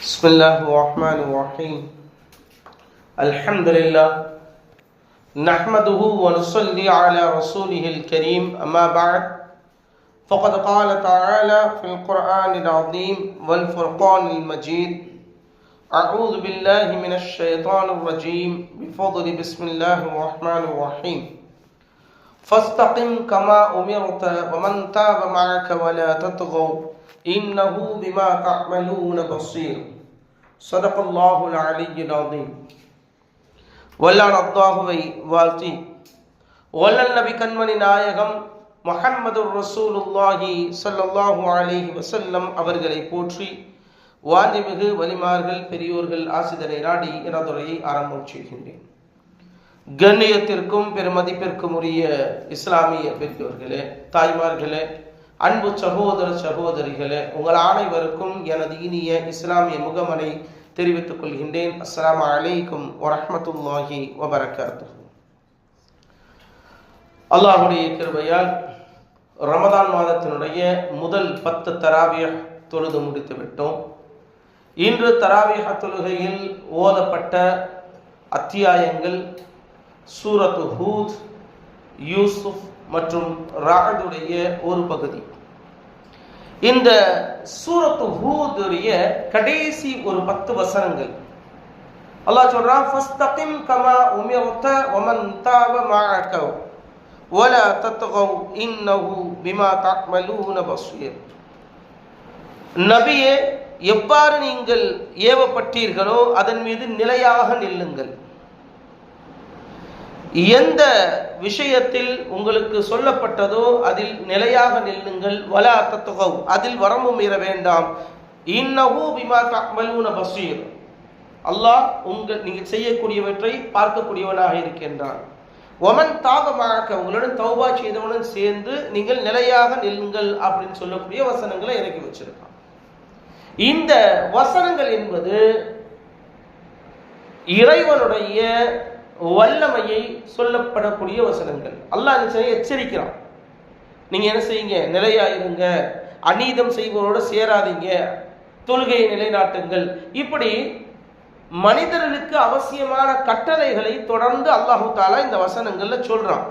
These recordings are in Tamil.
بسم الله الرحمن الرحيم. الحمد لله نحمده ونصلي على رسوله الكريم أما بعد. فقد قال تعالى في القرآن العظيم والفرقان المجيد أعوذ بالله من الشيطان الرجيم بفضل بسم الله الرحمن الرحيم. فاستقم كما أمرت ومن تاب معك ولا تطغوا إنه بما تعملون بصير صدق الله العلي العظيم வல்லான் அப்தாகுவை வாழ்த்தி வல்லல் நபி கண்மணி நாயகம் முஹம்மது ரசூலுல்லாஹி ஸல்லல்லாஹு அலைஹி வஸல்லம் அவர்களை போற்றி வாந்திமிகு வலிமார்கள் பெரியோர்கள் ஆசிதரை நாடி எனதுரையை ஆரம்பம் செய்கின்றேன் கண்ணியத்திற்கும் பெருமதிப்பிற்கும் உரிய இஸ்லாமிய பெரியவர்களே தாய்மார்களே அன்பு சகோதர சகோதரிகளே உங்கள் அனைவருக்கும் எனது இனிய இஸ்லாமிய முகமனை தெரிவித்துக் கொள்கின்றேன். அஸ்லாம் அலைக்கும் வரமத்துல்லாஹி வபரகாத்து அல்லாஹுடைய கிருபையால் ரமதான் மாதத்தினுடைய முதல் பத்து தராவிய தொழுது முடித்து விட்டோம் இன்று தராவிய தொழுகையில் ஓதப்பட்ட அத்தியாயங்கள் சூரத்து ஹூத் யூசுப் மற்றும் ராடுடைய ஒரு பகுதி. இந்த சூரத்து ஹூதுடைய கடைசி ஒரு பத்து வசனங்கள். அல்லாஹ் சொல்றான் ஃபஸ்தகிம் கமா உமிர்த வமன் தாப மஅக வலா தத்கவ் இன்னஹு பிமா தஅமலூன பஸீர். நபியே எவ்வாறு நீங்கள் ஏவப்பட்டீர்களோ அதன் மீது நிலையாக நில்லுங்கள். எந்த விஷயத்தில் உங்களுக்கு சொல்லப்பட்டதோ அதில் நிலையாக நில்லுங்கள். வல தத்துகவ் அதில் வரம்பு மீற வேண்டாம். இன்னஹு பிமா தமலூன பஸீர் அல்லாஹ் உங்கள் நீங்கள் செய்யக்கூடியவற்றை பார்க்கக்கூடியவனாக இருக்கின்றான். ஒமன் தாபமாக உங்களுடன் தௌபா செய்தவனும் சேர்ந்து நீங்கள் நிலையாக நில்லுங்கள் அப்படின்னு சொல்லக்கூடிய வசனங்களை இறக்கி வச்சிருக்கான். இந்த வசனங்கள் என்பது இறைவனுடைய வல்லமையை சொல்லப்படக்கூடிய வசனங்கள். அல்லாஹ் என்ன செய்ய எச்சரிக்கிறான். நீங்க என்ன செய்யுங்க? நிலையாயிருங்க. அநீதம் செய்பவரோட சேராதீங்க. தொழுகையை நிலைநாட்டுங்கள். இப்படி மனிதர்களுக்கு அவசியமான கட்டளைகளை தொடர்ந்து அல்லாஹு தாலா இந்த வசனங்கள்ல சொல்றான்.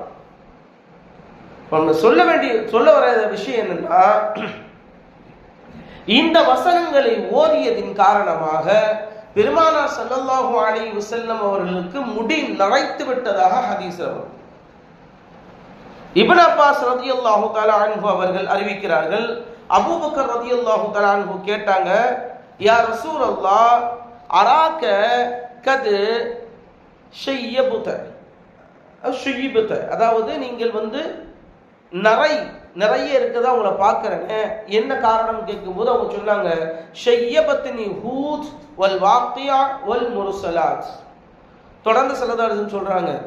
நம்ம சொல்ல வேண்டிய சொல்ல வர விஷயம் என்னன்னா இந்த வசனங்களை ஓதியதின் காரணமாக பெருமானார் சல்லல்லாஹு அலி வசல்லம் அவர்களுக்கு முடி நரைத்து விட்டதாக ஹதீஸ் வரும். இப்னு அப்பாஸ் ரதி அல்லாஹு அன்ஹு அவர்கள் அறிவிக்கிறார்கள் அபூபக்கர் ரதி அல்லாஹு அன்பு கேட்டாங்க யார் ரசூர் அல்லா அராக்க கது ஷெய்யபுத? ஷுயிபுத அதாவது நீங்கள் வந்து நிறை நிறைய இருக்கதா உங்களை பார்க்குறேங்க என்ன காரணம் கேட்கும்போது அவங்க சொன்னாங்க ஷையபத்தினி ஹூத் வல் வாக்கியா வல் முருசலாத். தொடர்ந்து செல்லதாருன்னு சொல்றாங்க.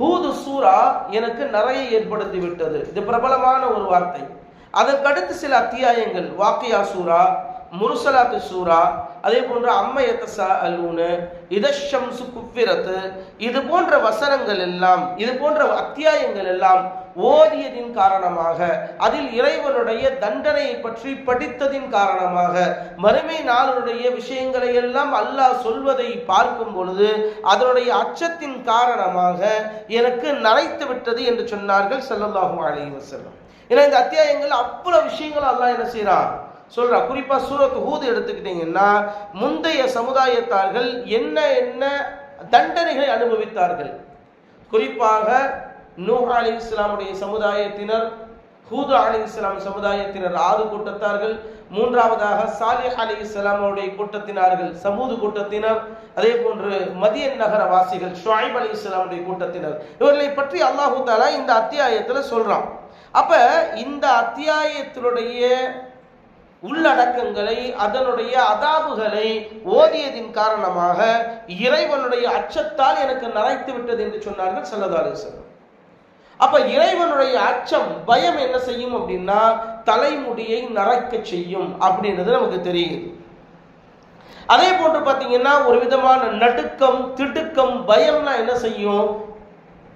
ஹூது சூரா எனக்கு நிறைய ஏற்படுத்தி விட்டது. இது பிரபலமான ஒரு வார்த்தை. அதற்கடுத்து சில அத்தியாயங்கள். வாக்கியா சூரா முருசலாத்து சூரா அதே போன்ற அம்மையத்த அலூனு இதஷம்சு குப்பிரத்து இது போன்ற வசனங்கள் எல்லாம் இது போன்ற அத்தியாயங்கள் எல்லாம் ஓதியதின் காரணமாக அதில் இறைவனுடைய தண்டனையை பற்றி படித்ததின் காரணமாக மறுமை நாளுடைய விஷயங்களை எல்லாம் அல்லாஹ் சொல்வதை பார்க்கும் பொழுது அதனுடைய அச்சத்தின் காரணமாக எனக்கு நனைத்து விட்டது என்று சொன்னார்கள் செல்லல்லாகும் அலைஹி வஸல்லம். ஏன்னா இந்த அத்தியாயங்கள் அவ்வளவு விஷயங்கள் அல்லாஹ் என்ன செய்யறான் சொல்றா. குறிப்பா சூரத் ஹூத் எடுத்துக்கிட்டீங்கன்னா முந்தைய சமுதாயத்தார்கள் என்ன என்ன தண்டனைகளை அனுபவித்தார்கள். குறிப்பாக நூஹ் அலி இஸ்லாமுடைய சமுதாயத்தினர் ஹூது அலி இஸ்லாம் சமுதாயத்தினர் ஆறு கூட்டத்தார்கள் மூன்றாவதாக சாலிஹ் அலி இஸ்லாமுடைய கூட்டத்தினார்கள் சமூது கூட்டத்தினர் அதே போன்று மதியன் நகர வாசிகள் ஷுவைப் அலி இஸ்லாமுடைய கூட்டத்தினர். இவர்களை பற்றி அல்லாஹூ தாலா இந்த அத்தியாயத்துல சொல்றான். அப்ப இந்த அத்தியாயத்தினுடைய உள்ளடக்கங்களை அதனுடைய அதாபுகளை ஓதியதின் காரணமாக இறைவனுடைய அச்சத்தால் எனக்கு நரைத்து விட்டது என்று சொன்னார்கள் சல்லதாலேசன் அப்ப இறைவனுடைய அச்சம் பயம் என்ன செய்யும் அப்படின்னா தலைமுடியை நரைக்க செய்யும் அப்படின்றது நமக்கு தெரியுது. அதே போன்று பார்த்தீங்கன்னா ஒரு விதமான நடுக்கம் திடுக்கம் பயம்லாம் என்ன செய்யும்?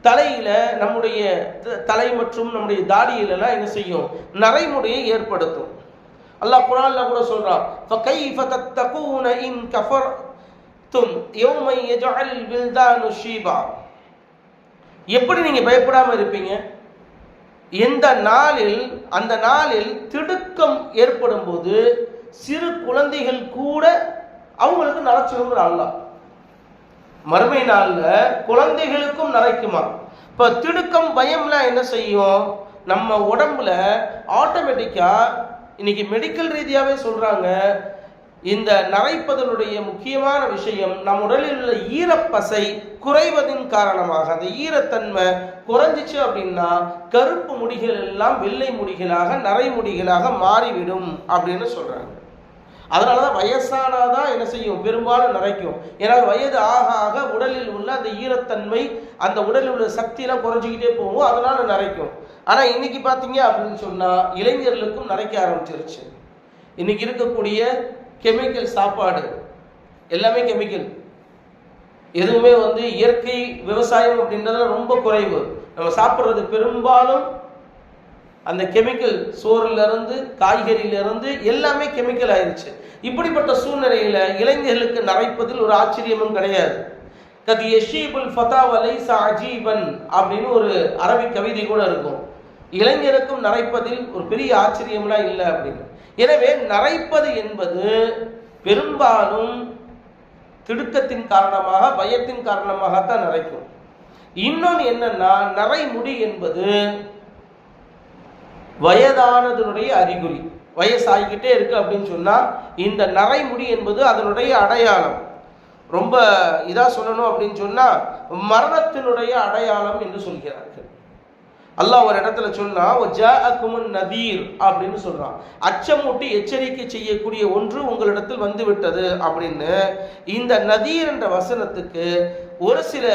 தலையில நம்முடைய த- தலை மற்றும் நம்முடைய தாடியிலலாம் என்ன செய்யும்? நரைமுடியை ஏற்படுத்தும். அல்லாஹ் குரான்ல கூட சொல்றான் ஃபகைஃப தத்தகூன இன் கஃபர்தும் யௌம யஜஅல் வில்தானு ஷீபா. எப்படி நீங்க பயப்படாம இருப்பீங்க? எந்த நாளில் அந்த நாளில் திடுக்கம் ஏற்படும் போது சிறு குழந்தைகள் கூட அவங்களுக்கு நரச்சிடுங்கிற அல்லா மறுமை நாளில் குழந்தைகளுக்கும் நரைக்குமா? இப்போ திடுக்கம் பயம்னா என்ன செய்யும்? நம்ம உடம்புல ஆட்டோமேட்டிக்காக இன்னைக்கு மெடிக்கல் ரீதியாகவே சொல்கிறாங்க இந்த நரைப்பதனுடைய முக்கியமான விஷயம் நம் உடலில் உள்ள ஈரப்பசை குறைவதின் காரணமாக அந்த ஈரத்தன்மை குறைஞ்சிச்சு அப்படின்னா கருப்பு முடிகள் எல்லாம் வெள்ளை முடிகளாக நரை முடிகளாக மாறிவிடும் அப்படின்னு சொல்றாங்க. அதனாலதான் வயசானாதான் என்ன செய்யும்? பெரும்பாலும் நரைக்கும். ஏன்னா வயது ஆக ஆக உடலில் உள்ள அந்த ஈரத்தன்மை அந்த உடலில் உள்ள சக்தியெல்லாம் குறைஞ்சிக்கிட்டே போகும். அதனால நரைக்கும். ஆனால் இன்னைக்கு பார்த்தீங்க அப்படின்னு சொன்னால் இளைஞர்களுக்கும் நரைக்க ஆரம்பிச்சிருச்சு. இன்னைக்கு இருக்கக்கூடிய கெமிக்கல் சாப்பாடு எல்லாமே கெமிக்கல் எதுவுமே வந்து இயற்கை விவசாயம் அப்படின்றது ரொம்ப குறைவு. நம்ம சாப்பிட்றது பெரும்பாலும் அந்த கெமிக்கல் சோறுலேருந்து இருந்து எல்லாமே கெமிக்கல் ஆயிடுச்சு இப்படிப்பட்ட சூழ்நிலையில இளைஞர்களுக்கு நரைப்பதில் ஒரு ஆச்சரியமும் கிடையாது. கதி எஷீபுல் ஃபதா ஃபதாவலை அஜீபன் அப்படின்னு ஒரு அரபி கவிதை கூட இருக்கும். இளைஞருக்கும் நரைப்பதில் ஒரு பெரிய ஆச்சரியம்லாம் இல்லை அப்படின்னு. எனவே நரைப்பது என்பது பெரும்பாலும் திடுக்கத்தின் காரணமாக பயத்தின் காரணமாகத்தான் நரைக்கும். இன்னொன்று என்னன்னா நரைமுடி என்பது வயதானதனுடைய அறிகுறி. வயசாகிக்கிட்டே இருக்கு அப்படின்னு சொன்னா இந்த நரைமுடி என்பது அதனுடைய அடையாளம். ரொம்ப இதா சொல்லணும் அப்படின்னு சொன்னா மரணத்தினுடைய அடையாளம் என்று சொல்கிறார்கள். அல்லாஹ் ஒரு இடத்துல சொன்னான் நதீர் அப்படின்னு சொல்றான். அச்சமூட்டி எச்சரிக்கை செய்யக்கூடிய ஒன்று உங்களிடத்தில் வந்து விட்டது அப்படின்னு இந்த நதீர் என்ற வசனத்துக்கு ஒரு சில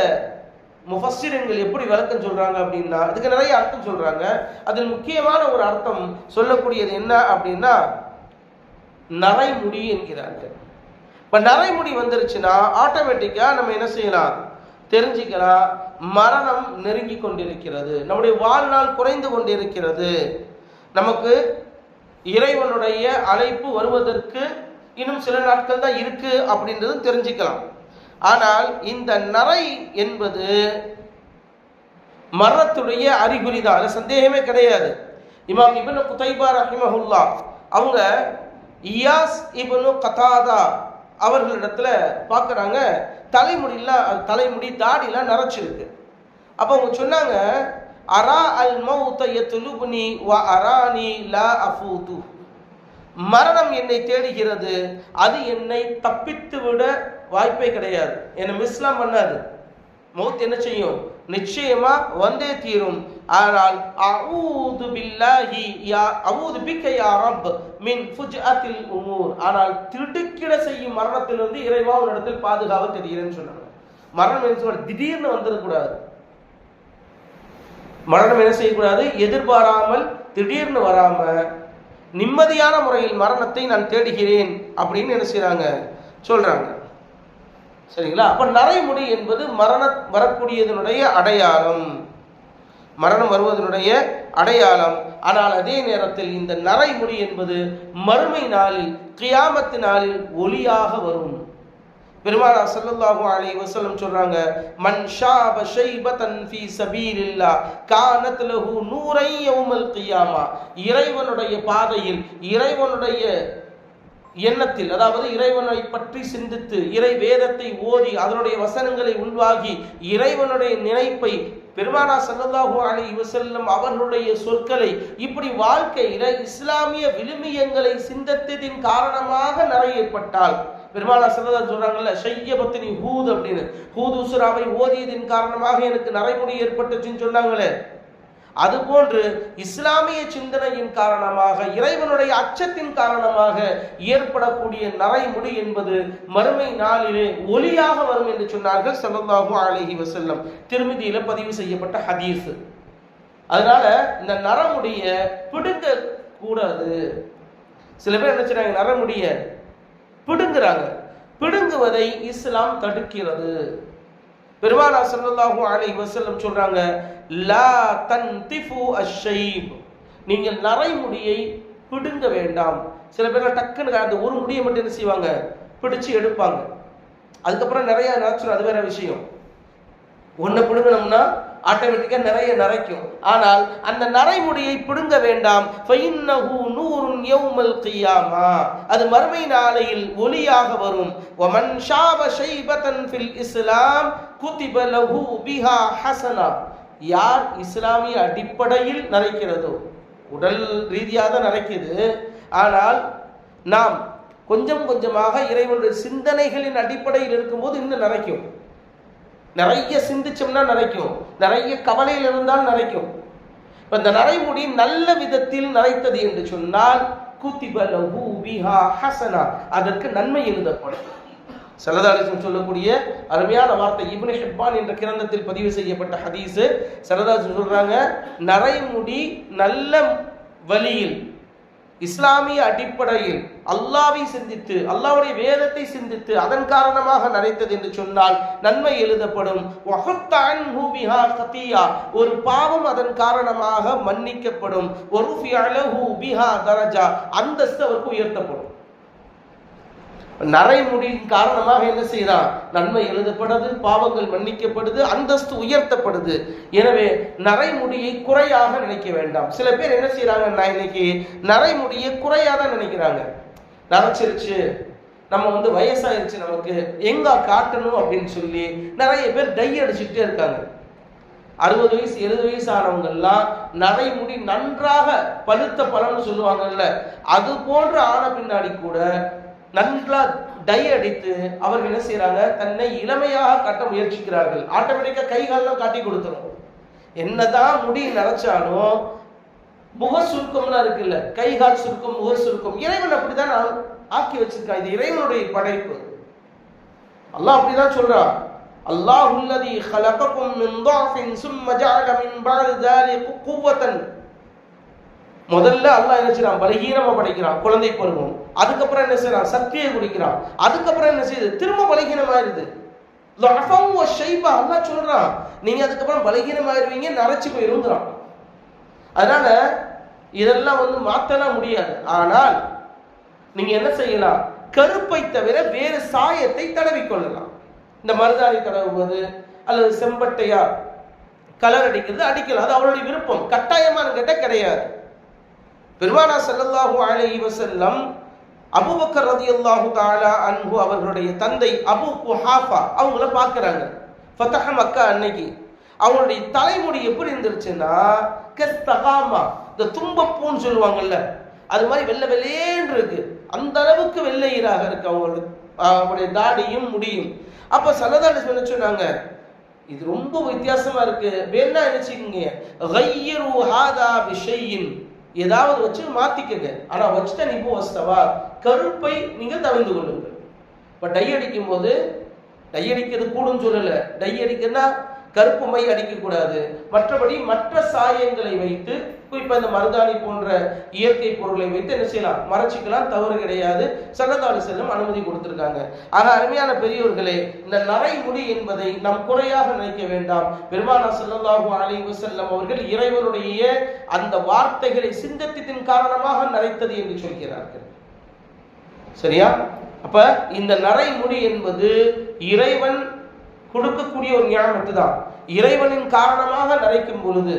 முஃபஸ்ஸிரன்கள் எப்படி விளக்கம் சொல்றாங்க அப்படின்னா அதுக்கு நிறைய அர்த்தம் சொல்றாங்க. அதில் முக்கியமான ஒரு அர்த்தம் சொல்லக்கூடியது என்ன அப்படின்னா நரைமுடி என்கிறார்கள். இப்ப நரைமுடி வந்துருச்சுன்னா ஆட்டோமேட்டிக்கா நம்ம என்ன செய்யலாம்? தெரிஞ்சுக்கலாம் மரணம் நெருங்கி கொண்டிருக்கிறது. நம்முடைய வாழ்நாள் குறைந்து கொண்டிருக்கிறது. நமக்கு இறைவனுடைய அழைப்பு வருவதற்கு இன்னும் சில நாட்கள் தான் இருக்கு அப்படின்றது தெரிஞ்சுக்கலாம். ஆனால் இந்த நரை என்பது மரணத்துடைய அறிகுறி தான். அது சந்தேகமே கிடையாது. இமாம் இபனு குதைபா ரஹிமஹுல்லா அவங்க இயாஸ் இபனு கதாதா அவர்களிடத்துல பார்க்குறாங்க தலைமுடியெல்லாம் தலைமுடி தாடிலாம் நரைச்சிருக்கு. அப்போ அவங்க சொன்னாங்க அரா அல் மௌத்த யத்லுபுனி வ அரானி லா அஃபூது. மரணம் என்னை தேடுகிறது அது என்னை தப்பித்து விட வாய்ப்பே கிடையாது. என்னை மிஸ்லாம் பண்ணாது. மௌத் என்ன செய்யும்? நிச்சயமா வந்தே தீரும். ஆனால் அவுது பில்லாஹி யா அவுது பிக்க யா ரப் மின் ஃபுஜ்அத்தில் உமூர். ஆனால் திடுக்கிட செய்யும் மரணத்திலிருந்து இறைவா உன்னிடத்தில் பாதுகாவல் தெரிகிறேன்னு சொன்னாங்க. மரணம் என்ன சொல்ற திடீர்னு வந்துடக்கூடாது மரணம் என்ன செய்யக்கூடாது எதிர்பாராமல் திடீர்னு வராம நிம்மதியான முறையில் மரணத்தை நான் தேடுகிறேன் அப்படின்னு என்ன செய்யறாங்க சொல்றாங்க. சரிங்களா? அப்ப நரைமுடி என்பது மரண வரக்கூடியதனுடைய அடையாளம். மரணம் வருவதனுடைய அடையாளம். ஆனால் அதே நேரத்தில் இந்த நரைமுடி என்பது மறுமை நாளில் கியாமத்து நாளில் ஒளியாக வரும். பெருமானா ஸல்லல்லாஹு அலைஹி வசலம் சொல்றாங்க மன் ஷாப ஷைபதன் ஃபீ சபீலில்லாஹ் கானத் லஹு நூரை யௌமல் கியாமா. இறைவனுடைய பாதையில் இறைவனுடைய எண்ணத்தில் அதாவது இறைவனை பற்றி சிந்தித்து இறை வேதத்தை ஓதி அதனுடைய வசனங்களை உள்வாகி இறைவனுடைய நினைப்பை பெருமானா ஸல்லல்லாஹு அலி வசல்லம் அவர்களுடைய சொற்களை இப்படி வாழ்க்கையில இஸ்லாமிய விழுமியங்களை சிந்தத்தின் காரணமாக நிறைய ஏற்பட்டால் பெருமானா ஸல்லல்லாஹு சொல்றாங்கல்ல ஷையபத்தினி ஹூத் அப்படின்னு. ஹூது உசுராவை ஓதியதின் காரணமாக எனக்கு நரைமுடி ஏற்பட்டுச்சுன்னு சொன்னாங்களே. அதுபோன்று இஸ்லாமிய சிந்தனையின் காரணமாக இறைவனுடைய அச்சத்தின் காரணமாக ஏற்படக்கூடிய நரைமுடி என்பது மறுமை நாளிலே ஒளியாக வரும் என்று சொன்னார்கள் ஸல்லல்லாஹு அலஹி வசல்லம் திருமதியில பதிவு செய்யப்பட்ட ஹதீஸ். அதனால இந்த நரமுடிய பிடுங்க கூடாது சில பேர் என்ன செய்றாங்க நரமுடிய பிடுங்குறாங்க. பிடுங்குவதை இஸ்லாம் தடுக்கிறது. பெருமானா ஸல்லல்லாஹு அலைஹி வசல்லம் சொல்றாங்க லா தன் திஃபு அஷைப். நீங்கள் நரைமுடியை பிடுங்க வேண்டாம். சில பேர் டக்குன்னு அந்த ஒரு முடியை மட்டும் என்ன செய்வாங்க? பிடிச்சு எடுப்பாங்க. அதுக்கப்புறம் நிறைய நேச்சுரல் அது வேற விஷயம். ஒன்றை பிடுங்கினோம்னா ஆட்டோமேட்டிக்காக நிறைய நரைக்கும். ஆனால் அந்த நரைமுடியை பிடுங்க வேண்டாம். ஃபைன்னஹு நூறுன் யௌமல் கியாமா அது மறுமை நாளையில் ஒளியாக வரும். வமன் ஷாப ஷைபதன் ஃபில் இஸ்லாம் குதிப லஹு பிஹா ஹசனா யார் இஸ்லாமிய அடிப்படையில் நரைக்கிறதோ உடல் ரீதியாக தான் நரைக்குது. ஆனால் நாம் கொஞ்சம் கொஞ்சமாக இறைவனுடைய சிந்தனைகளின் அடிப்படையில் இருக்கும்போது இன்னும் நரைக்கும். நிறைய சிந்திச்சோம்னா நிறைக்கும். நிறைய கவலையில் இருந்தால் நிறைக்கும். இப்போ இந்த நரைமுடி நல்ல விதத்தில் நரைத்தது என்று சொன்னால் குத்திப லஹு பிஹா ஹசனா. அதற்கு நன்மை எழுதப்படும். சரதாலிசம் சொல்லக்கூடிய அருமையான வார்த்தை இப்னு ஹிப்பான் என்ற கிரந்தத்தில் பதிவு செய்யப்பட்ட ஹதீஸ். சரதாலிசம் சொல்றாங்க நரைமுடி நல்ல வழியில் இஸ்லாமிய அடிப்படையில் அல்லாவை சிந்தித்து அல்லாவுடைய வேதத்தை சிந்தித்து அதன் காரணமாக நடைத்தது என்று சொன்னால் நன்மை எழுதப்படும். ஹூபிஹா ஒரு பாவம் அதன் காரணமாக மன்னிக்கப்படும். ஒரு அந்தஸ்து அவருக்கு உயர்த்தப்படும். நரைமுடியின் காரணமாக என்ன செய்கிறான்? நன்மை எழுதப்படுது பாவங்கள் மன்னிக்கப்படுது அந்தஸ்து உயர்த்தப்படுது. எனவே நரைமுடியை குறையாக நினைக்க வேண்டாம். சில பேர் என்ன செய்கிறாங்க நான் இன்னைக்கு நரைமுடியை குறையாக தான் நினைக்கிறாங்க. நரைச்சிருச்சு. நம்ம வந்து வயசாயிருச்சு நமக்கு. எங்க காட்டணும் அப்படின்னு சொல்லி நிறைய பேர் டை அடிச்சுக்கிட்டே இருக்காங்க. அறுபது வயசு எழுபது வயசு ஆனவங்கெல்லாம் நரைமுடி நன்றாக பழுத்த பலன்னு சொல்லுவாங்கல்ல அது போன்ற ஆன பின்னாடி கூட நன்றா டை அடித்து அவர்கள் என்ன செய்றாங்க தன்னை இளமையாக காட்ட முயற்சிக்கிறார்கள் ஆட்டோமேட்டிக்கா கை கால்லாம் காட்டி கொடுத்துரும் என்னதான் முடி நரைச்சாலும் முக சுருக்கம்லாம் இருக்குல்ல கை கால் சுருக்கம் முக சுருக்கம் இறைவன் அப்படிதான் ஆ- ஆக்கி வச்சிருக்கான் இது இறைவனுடைய படைப்பு அல்லாஹ் அப்படிதான் சொல்றான் அல்லாஹ் உள்ளதி خلقكم من ضعف ثم جعل من بعد ذلك قوة முதல்ல அல்லாஹ் என்ன செய்றான் பலகீனமா படைக்கிறான் குழந்தை பருவம் அதுக்கப்புறம் என்ன செய்யறான் சக்தியை குடிக்கிறான். அதுக்கப்புறம் என்ன செய்யுது திரும்ப பலகீனமாயிருது. லஃபம் வ ஷைபா அல்லாஹ் சொல்றான் நீங்க அதுக்கப்புறம் பலகீனமாயிருவீங்க நரைச்சு போயிருங்கிறான் அதனால இதெல்லாம் வந்து மாத்தலாம் முடியாது. ஆனால் நீங்க என்ன செய்யலாம்? கருப்பை தவிர வேறு சாயத்தை தடவிக் கொள்ளலாம். இந்த மருதாணி தடவுவது அல்லது செம்பட்டையா கலர் அடிக்கிறது அடிக்கலாம். அது அவருடைய விருப்பம். கட்டாயமான கேட்டால் கிடையாது. பெருமானா ஸல்லல்லாஹு அலைஹி வசல்லம் அபுபக்கர் ரதி அல்லாஹு தாலா அன்பு அவர்களுடைய தந்தை அபு குஹாஃபா அவங்கள பார்க்குறாங்க. ஃபத்தஹ மக்கா அன்னைக்கு. அவங்களுடைய தலைமுடி எப்படி இருந்துருச்சுன்னா கஸ்தகாமா இந்த தும்பப்பூன்னு சொல்லுவாங்கல்ல அது மாதிரி வெள்ளை வெள்ளேன்னு இருக்கு. அந்த அளவுக்கு வெள்ளையீராக இருக்கு அவங்களோட அவங்களுடைய தாடியும் முடியும். அப்ப சல்லதாடி என்ன சொன்னாங்க இது ரொம்ப வித்தியாசமா இருக்கு. வேணா நினைச்சுக்கீங்க விஷயின் ஏதாவது வச்சு மாத்திக்கங்க. ஆனா வச்சுட்டா நீ வஸ்தவா கருப்பை நீங்க தவிர்ந்து கொள்ளுங்கள். இப்ப டை அடிக்கும் போது டை அடிக்கிறது கூடும் சொல்லல. டை அடிக்கிறதுனா கருப்பு மை அடிக்கக்கூடாது. மற்றபடி மற்ற சாயங்களை வைத்து குறிப்பா இந்த மருதாணி போன்ற இயற்கை பொருளை வைத்து என்ன செய்யலாம்? மறைச்சிக்கலாம். தவறு கிடையாது. சல்லதாலு செல்லும் அனுமதி கொடுத்திருக்காங்க. ஆக அருமையான பெரியோர்களே இந்த நரைமுடி என்பதை நாம் குறையாக நினைக்க வேண்டாம். பெருமானா ஸல்லல்லாஹு அலைஹி செல்லம் அவர்கள் இறைவனுடைய அந்த வார்த்தைகளை சிந்தத்தின் காரணமாக நரைத்தது என்று சொல்கிறார்கள். சரியா? அப்ப இந்த நரைமுடி என்பது இறைவன் கொடுக்கக்கூடிய ஒரு ஞானத்து தான் இறைவனின் காரணமாக நரைக்கும் பொழுது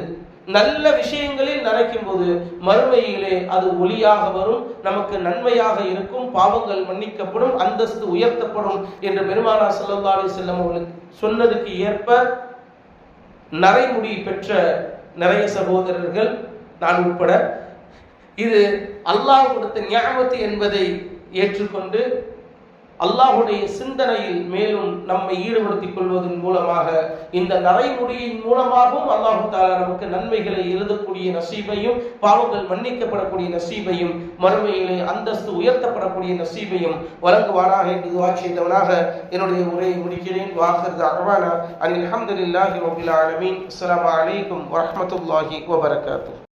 நல்ல விஷயங்களில் நரைக்கும் போது மறுமையிலே அது ஒளியாக வரும் நமக்கு நன்மையாக இருக்கும் பாவங்கள் மன்னிக்கப்படும் அந்தஸ்து உயர்த்தப்படும் என்று பெருமானா செல்லா அலி செல்லம் அவர்களுக்கு சொன்னதுக்கு ஏற்ப நரைமுடி பெற்ற நிறைய சகோதரர்கள் நான் உட்பட இது அல்லாஹ் கொடுத்த ஞாபகத்து என்பதை ஏற்றுக்கொண்டு அல்லாஹுடைய சிந்தனையில் மேலும் நம்மை ஈடுபடுத்திக் கொள்வதன் மூலமாக இந்த நரைமுடியின் மூலமாகவும் அல்லாஹு தாலா நமக்கு நன்மைகளை எழுதக்கூடிய நசீபையும் பாவங்கள் மன்னிக்கப்படக்கூடிய நசீபையும் மறுமையிலே அந்தஸ்து உயர்த்தப்படக்கூடிய நசீபையும் வழங்குவாராக என்று துவா செய்தவனாக என்னுடைய உரையை முடிக்கிறேன். வாஹர் அஹ்வானா அனில் அஹமதுல்லாஹி ரபில் ஆலமீன். அஸ்லாம் வலைக்கம் வரமத்துல்லாஹி வபரகாத்து